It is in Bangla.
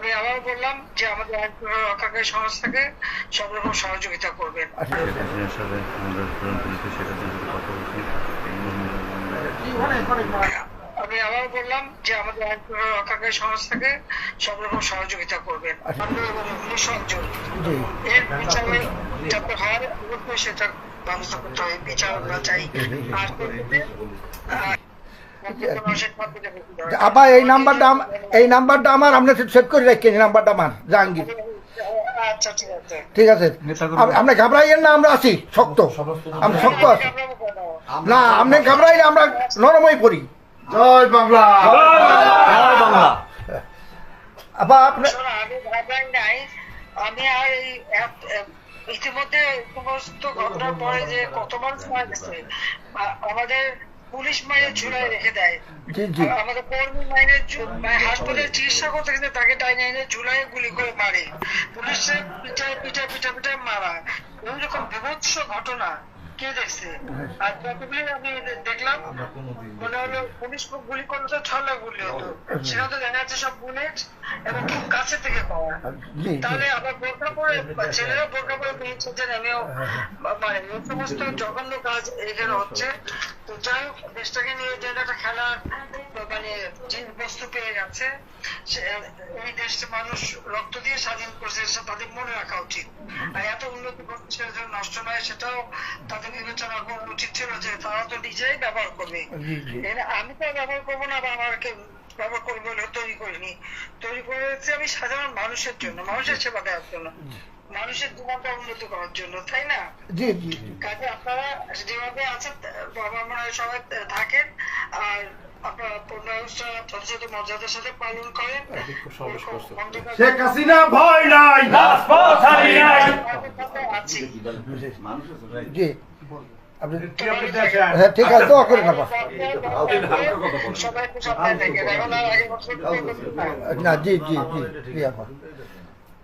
আমি আবার বললাম যে আমাদের রক্ষাকারী সংস্থাকে সব রকম সহযোগিতা করবেন। আচ্ছা জন্য কথা বলছি আমি আবার বললাম যে আমাদের আইন রক্ষাকারী সংস্থাকে সব রকম সহযোগিতা করবেন। আচ্ছা। এবং এর বিচারে যাতে হয় সেটা ব্যবস্থা করতে হবে বিচার আমরা চাই। আর আহ, মানুষের মধ্যে আবার এই নাম্বারটা এই নাম্বারটা আমার আপনি সেভ করে রাখেন এই নাম্বারটা আমার জাহাঙ্গীর। আচ্ছা ঠিক আছে। ঠিক আছে। আপ- আপনি ঘাবড়াইয়েন না আমরা আছি শক্ত। আমরা শক্ত আছি। না আপনি ঘাবড়াইলে আমরা নরমই পড়ি। জয় বাংলা। জয় বাংলা। আবার আপনি আমি নাই আমি আর এই ইতিমধ্যে সমস্ত ঘটনার পরে যে কত মানুষ মারা গেছে আমাদের পুলিশ মায়ের ঝুলাই রেখে দেয়। জি জি। আমাদের কর্মী মাইনের হাসপাতালে চিকিৎসা করতে গেলে তাকে টাইনে এনে ঝুলাই গুলি করে মারে। পুলিশের পিঠায় পিঠা পিঠা পিঠা মারা। এরকম বিভৎস ঘটনা। কে দেখছে? আর যতগুলি আমি দেখলাম মনে হলো পুলিশ গুলি করলে তো ছলা গুলি হতো। সেখানে তো দেখা যাচ্ছে সব বুলেট এবং খুব কাছে থেকে পাওয়া। তাহলে আবার বোরকা পরে ছেলেরা বোরকা পরে বেরিয়েছে যে আমিও মানে এই সমস্ত জঘন্য কাজ এখানে হচ্ছে। তো যাই হোক দেশটাকে নিয়ে যে একটা খেলার মানে যে বস্তু পেয়ে গেছে সে এই দেশে মানুষ রক্ত দিয়ে স্বাধীন করছে সেটা তাদের মনে রাখা উচিত। আর এত উন্নতি করছে সেটা যেন নষ্ট নয় সেটাও তাদের বিবেচনা করা উচিত ছিল যে তারা তো নিজেই ব্যবহার করবে। আমি তো ব্যবহার করব না বা আমাকে ব্যবহার করব বলে তৈরি করিনি। তৈরি করেছি আমি সাধারণ মানুষের জন্য মানুষের সেবা দেওয়ার জন্য। মানুষের জীবনটা উন্নতি করার জন্য তাই না? জি জি জি। কাজে আপনারা যেভাবে আছেন বাবা মারা সবাই থাকেন আর আপনারা যথাযথ মর্যাদার সাথে পালন করেন। শেখ হাসিনা ভয় নাই। আছি। জি। আপনি কি হ্যাঁ ঠিক আছে দোয়া করেন আবার সবাই একটু সাবধানে থাকেন এখন আর আগের মতো না জি জি জি জি